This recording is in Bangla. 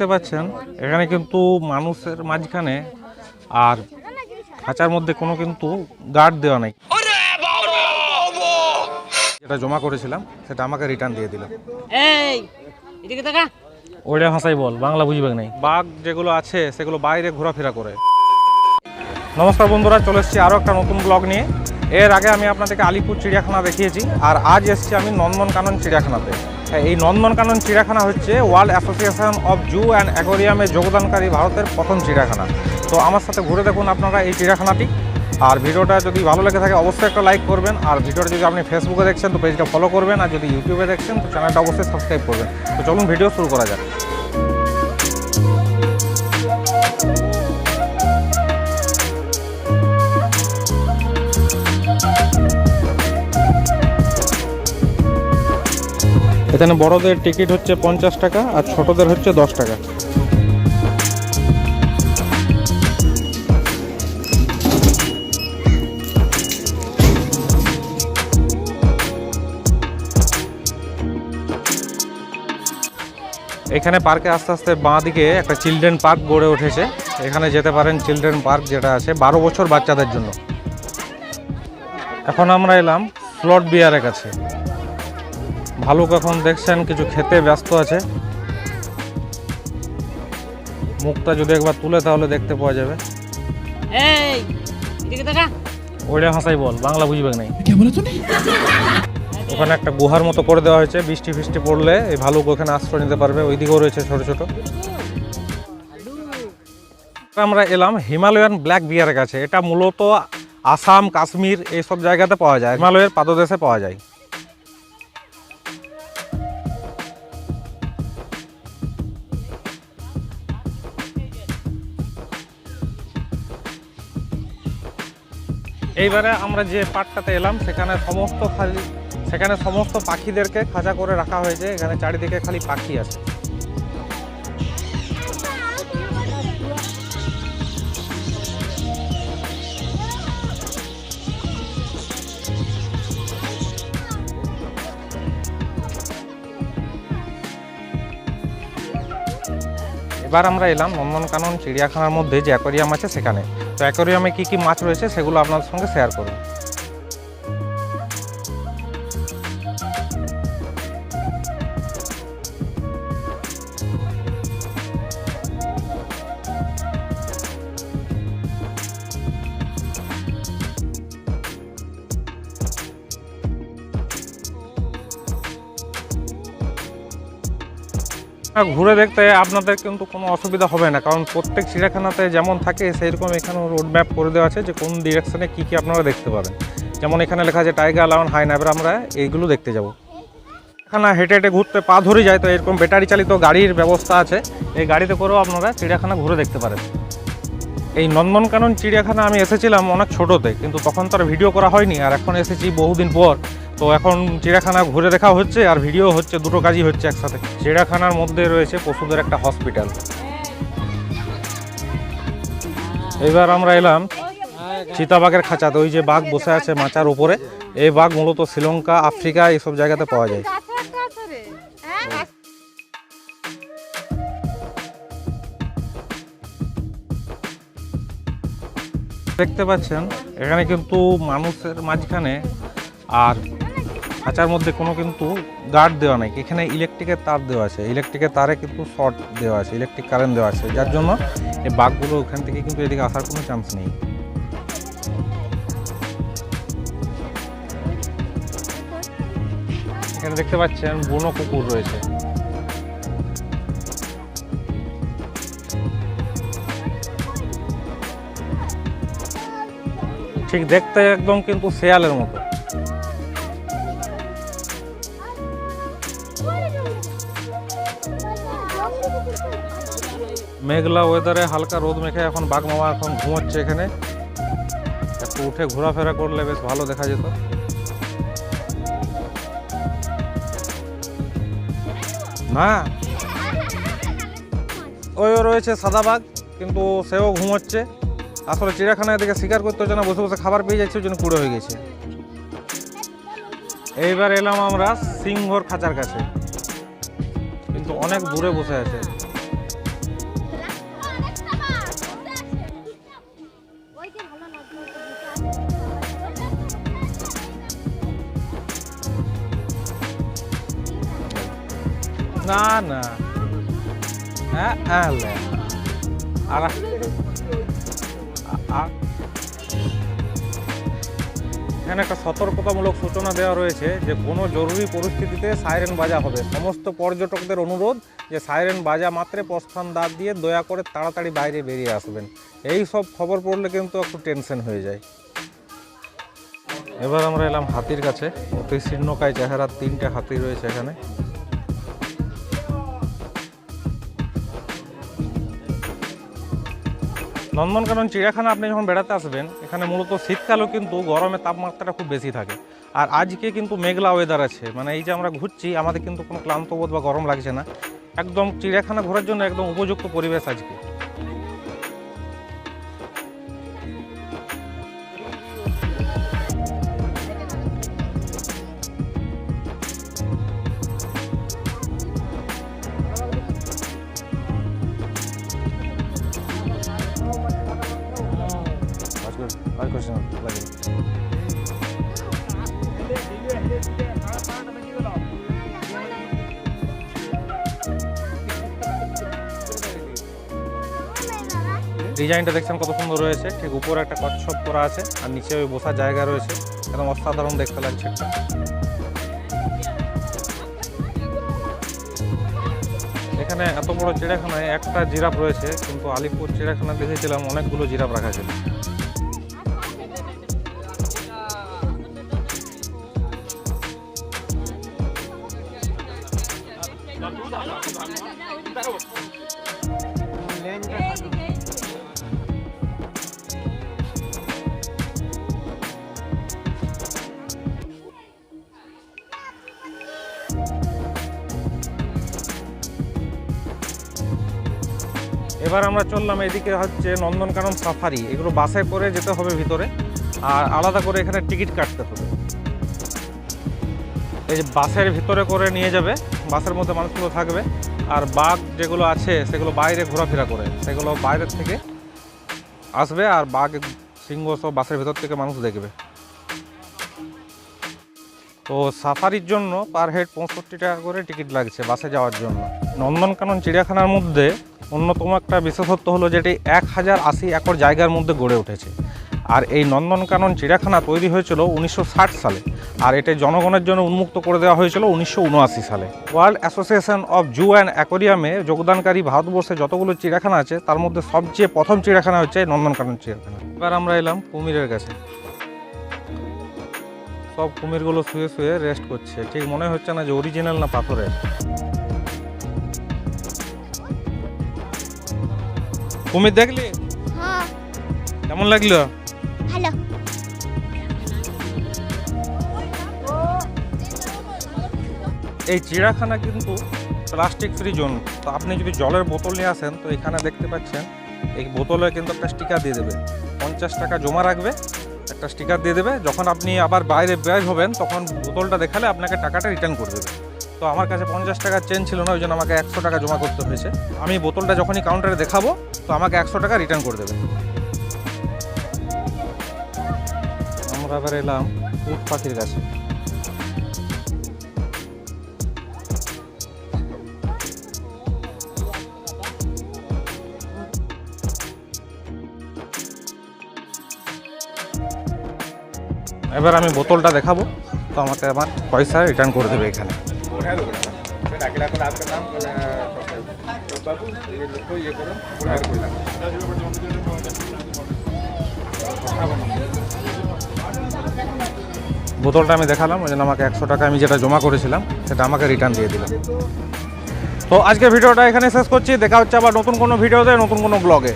দেখতে পাচ্ছেন এখানে কিন্তু মানুষের মাঝখানে আর খাঁচার মধ্যে কোনো কিন্তু গার্ড দেওয়া নেই। যেটা জমা করেছিলাম সেটা আমাকে রিটার্ন দিয়ে দিল। এই ওইটা ভাষাই বল বাংলা বুঝবে নাই। বাঘ যেগুলো আছে সেগুলো বাইরে ঘোরাফেরা করে। নমস্কার বন্ধুরা চলে এসেছি আরও একটা নতুন ব্লগ নিয়ে। এর আগে আমি আপনাদেরকে আলিপুর চিড়িয়াখানা দেখিয়েছি আর আজ এসেছি আমি নন্দনকানন চিড়িয়াখানাতে। হ্যাঁ, এই নন্দনকানন চিড়িয়াখানা হচ্ছে world association of zoo and অ্যাকোরিয়ামে যোগদানকারী ভারতের প্রথম চিড়িয়াখানা। তো আমার সাথে ঘুরে দেখুন আপনারা এই চিড়িয়াখানাটি। আর ভিডিওটা যদি ভালো লেগে থাকে অবশ্যই একটা লাইক করবেন। আর ভিডিওটা যদি আপনি ফেসবুকে দেখছেন তো পেজটা ফলো করবেন। আর যদি ইউটিউবে দেখছেন তো চ্যানেলটা অবশ্যই সাবস্ক্রাইব করবেন। তো চলুন ভিডিও শুরু করা যাক। এখানে বড়দের টিকিট হচ্ছে পঞ্চাশ টাকা আর ছোটদের হচ্ছে দশ টাকা। এখানে পার্কে আস্তে আস্তে বাঁ দিকে একটা চিলড্রেন পার্ক গড়ে উঠেছে। এখানে যেতে পারেন চিলড্রেন পার্ক যেটা আছে, বারো বছর বাচ্চাদের জন্য। এখন আমরা এলাম স্লট বিয়ারের কাছে। ভালুক এখন দেখছেন কিছু খেতে ব্যস্ত আছে। মুখটা যদি একবার তুলে তাহলে দেখতে পাওয়া যাবে। এই ওইটা ভাষাই বল বাংলা বুঝবে নাই। ওখানে একটা গুহার মতো করে দেওয়া হয়েছে বৃষ্টি ফিষ্টি পড়লে এই ভালুক ওখানে আশ্রয় নিতে পারবে ওইদিকেও রয়েছে ছোট ছোট। আমরা এলাম হিমালয়ান ব্ল্যাক বিয়ারের কাছে এটা মূলত আসাম কাশ্মীর এইসব জায়গাতে পাওয়া যায়। হিমালয়ের পাদদেশে পাওয়া যায়। এইবারে আমরা যে পার্কটাতে এলাম, সেখানে সমস্ত খালি, সেখানে সমস্ত পাখিদেরকে খাঁচা করে রাখা হয়েছে। এখানে চারিদিকে খালি পাখি আছে। এবার আমরা এলাম নন্দনকানন চিড়িয়াখানার মধ্যে যে অ্যাকোরিয়াম আছে সেখানে। তো অ্যাকোরিয়ামে কী কি মাছ রয়েছে সেগুলো আপনাদের সঙ্গে শেয়ার করুন ঘুরে দেখতে আপনাদের কিন্তু কোনো অসুবিধা হবে না। কারণ প্রত্যেক চিড়িয়াখানাতে যেমন থাকে, সেইরকম এখানেও রোড ম্যাপ করে দেওয়া আছে যে কোন ডিরেকশনে কী কী আপনারা দেখতে পাবেন। যেমন এখানে লেখা আছে টাইগার লাউন হাই এবার আমরা এইগুলো দেখতে যাব। এখানে হেঁটে হেঁটে ঘুরতে পা ধরে যায়, তো এরকম ব্যাটারি চালিত গাড়ির ব্যবস্থা আছে। এই গাড়িতে করেও আপনারা চিড়িয়াখানা ঘুরে দেখতে পারেন। এই নন্দনকানন চিড়িয়াখানা আমি এসেছিলাম অনেক ছোটোতে, কিন্তু তখন তো আর ভিডিও করা হয়নি, আর এখন এসেছি বহুদিন পর। তো এখন চিড়িয়াখানা ঘুরে দেখা হচ্ছে, আর ভিডিও হচ্ছে, দুটো কাজই হচ্ছে একসাথে। চিড়িয়াখানার মধ্যে রয়েছে পশুদের একটা হসপিটাল এবার আমরা এলাম চিতাবাঘের খাঁচাতে, ওই যে বাঘ বসে আছে মাচার উপরে। এই বাঘ মূলত শ্রীলঙ্কা, আফ্রিকা, এইসব জায়গাতে পাওয়া যায়। দেখতে পাচ্ছেন, এখানে কিন্তু মানুষের মাঝখানে আর খাঁচার মধ্যে কোনো কিন্তু গার্ড দেওয়া নাই। এখানে ইলেকট্রিকের তার দেওয়া আছে। ইলেকট্রিকের তারে কিন্তু শর্ট দেওয়া আছে ইলেকট্রিক কারেন্ট দেওয়া আছে। যার জন্য এই বাঘগুলো ওখান থেকে কিন্তু এদিকে আসার কোনো চান্স নেই। এখানে দেখতে পাচ্ছেন বুনো কুকুর রয়েছে। ঠিক দেখতে একদম কিন্তু শেয়ালের মতো। মেঘলা ওয়েদারে হালকা রোদ মেখে এখন বাঘ মামা এখন ঘুমোচ্ছে এখানে। একটু উঠে ঘোরাফেরা করলে বেশ ভালো দেখা যেত। না। ওই রয়েছে সাদা বাঘ, কিন্তু সেও ঘুমোচ্ছে। আসলে চিড়িয়াখানায় এদিকে শিকার করতে হচ্ছে না বসে বসে খাবার পেয়ে যাচ্ছে, ওই জন্য কুড়ো হয়ে গেছে। এইবার এলাম আমরা সিংহর খাঁচার কাছে। কিন্তু অনেক দূরে বসে আছে। না না। হ্যাঁ।, হ্যাঁ, হ্যাঁ। আর আর এখানে একটা সতর্কতামূলক সূচনা দেওয়া রয়েছে যে, কোনো জরুরি পরিস্থিতিতে সাইরেন বাজা হবে। সমস্ত পর্যটকদের অনুরোধ যে, সাইরেন বাজা মাত্রে প্রস্থান দাঁত দিয়ে দয়া করে তাড়াতাড়ি বাইরে বেরিয়ে আসবেন। এই সব খবর পড়লে কিন্তু একটু টেনশন হয়ে যায়। এবার আমরা এলাম হাতির কাছে। অতি শীর্ণকায় চেহারার তিনটে হাতি রয়েছে এখানে। নন্দনকানন, চিড়িয়াখানা আপনি যখন বেড়াতে আসবেন, এখানে মূলত শীতকালেও কিন্তু গরমের তাপমাত্রাটা খুব বেশি থাকে। আর আজকে কিন্তু মেঘলা ওয়েদার আছে। মানে এই যে আমরা ঘুরছি, আমাদের কিন্তু কোনো ক্লান্তবোধ বা গরম লাগছে না। একদম চিড়িয়াখানা ঘোরার জন্য একদম উপযুক্ত পরিবেশ আজকে। ডিজাইনটা দেখছেন কত সুন্দর রয়েছে। ঠিক উপরে একটা কচ্ছপ করা আছে, আর নিচে ওই বসার জায়গা রয়েছে। একদম অসাধারণ দেখতে লাগছে। একটা এখানে এত বড় চিড়িয়াখানায় একটা জিরাফ রয়েছে, কিন্তু আলিপুর চিড়িয়াখানা দেখেছিলাম, অনেকগুলো জিরাফ রাখা ছিল। এবার আমরা চললাম এদিকে হচ্ছে নন্দনকানন সাফারি। এগুলো বাসে করে যেতে হবে ভিতরে, আর আলাদা করে এখানে টিকিট কাটতে হবে। এই যে বাসের ভিতরে করে নিয়ে যাবে, বাসের মধ্যে মানুষগুলো থাকবে, আর বাঘ যেগুলো আছে, সেগুলো বাইরে ঘোরাফেরা করে। সেগুলো বাইরের থেকে আসবে, আর বাঘ, সিংহ সব বাসের ভেতর থেকে মানুষ দেখবে। তো সাফারির জন্য পার হেড পঁয়ষট্টি টাকা করে টিকিট লাগছে বাসে যাওয়ার জন্য। নন্দনকানন চিড়িয়াখানার মধ্যে অন্যতম একটা বিশেষত্ব হলো যেটি এক হাজার আশি একর জায়গার মধ্যে গড়ে উঠেছে। আর এই নন্দনকানন চিড়িয়াখানা তৈরি হয়েছিল উনিশশো ষাট সালে আর এটা জনগণের জন্য উন্মুক্ত করে দেওয়া হয়েছিল উনিশশো উনআশি সালে। World association of zoo and অ্যাকোরিয়ামে যোগদানকারী ভারতবর্ষে যতগুলো চিড়িয়াখানা আছে, তার মধ্যে সবচেয়ে প্রথম চিড়িয়াখানা হচ্ছে নন্দনকানন চিড়িয়াখানা। এবার আমরা এলাম কুমিরের কাছে। সব কুমিরগুলো শুয়ে শুয়ে রেস্ট করছে। ঠিক মনে হচ্ছে না যে অরিজিনাল না পাথরের। কুমির দেখলি? হ্যাঁ। কেমন লাগল? ভালো। এই চিড়িয়াখানা কিন্তু প্লাস্টিক ফ্রি জোন তো আপনি যদি জলের বোতল নিয়ে আসেন তো এখানে দেখতে পাচ্ছেন এই বোতলে কিন্তু একটা স্টিকার দিয়ে দেবে। পঞ্চাশ টাকা জমা রাখবে একটা স্টিকার দিয়ে দেবে। যখন আপনি আবার বাইরে বের হবেন তখন বোতলটা দেখালে আপনাকে টাকাটা রিটার্ন করে দেবে। তো আমার কাছে পঞ্চাশ টাকার চেন ছিল না, ওই জন্য আমাকে একশো টাকা জমা করতে হয়েছে। আমি বোতলটা যখনই কাউন্টারে দেখাবো, তো আমাকে একশো টাকা রিটার্ন করে দেবে। আমরা এবার এলাম উট পাখির কাছে। এবার আমি বোতলটা দেখাবো, তো আমাকে আমার পয়সা রিটার্ন করে দেবে এখানে। বোতলটা আমি দেখালাম, ওই জন্য আমাকে একশো টাকা আমি যেটা জমা করেছিলাম, সেটা আমাকে রিটার্ন দিয়ে দিল তো আজকে ভিডিওটা এখানে শেষ করছি, দেখা হচ্ছে আবার নতুন কোনো ভিডিওতে, নতুন কোনো ব্লগে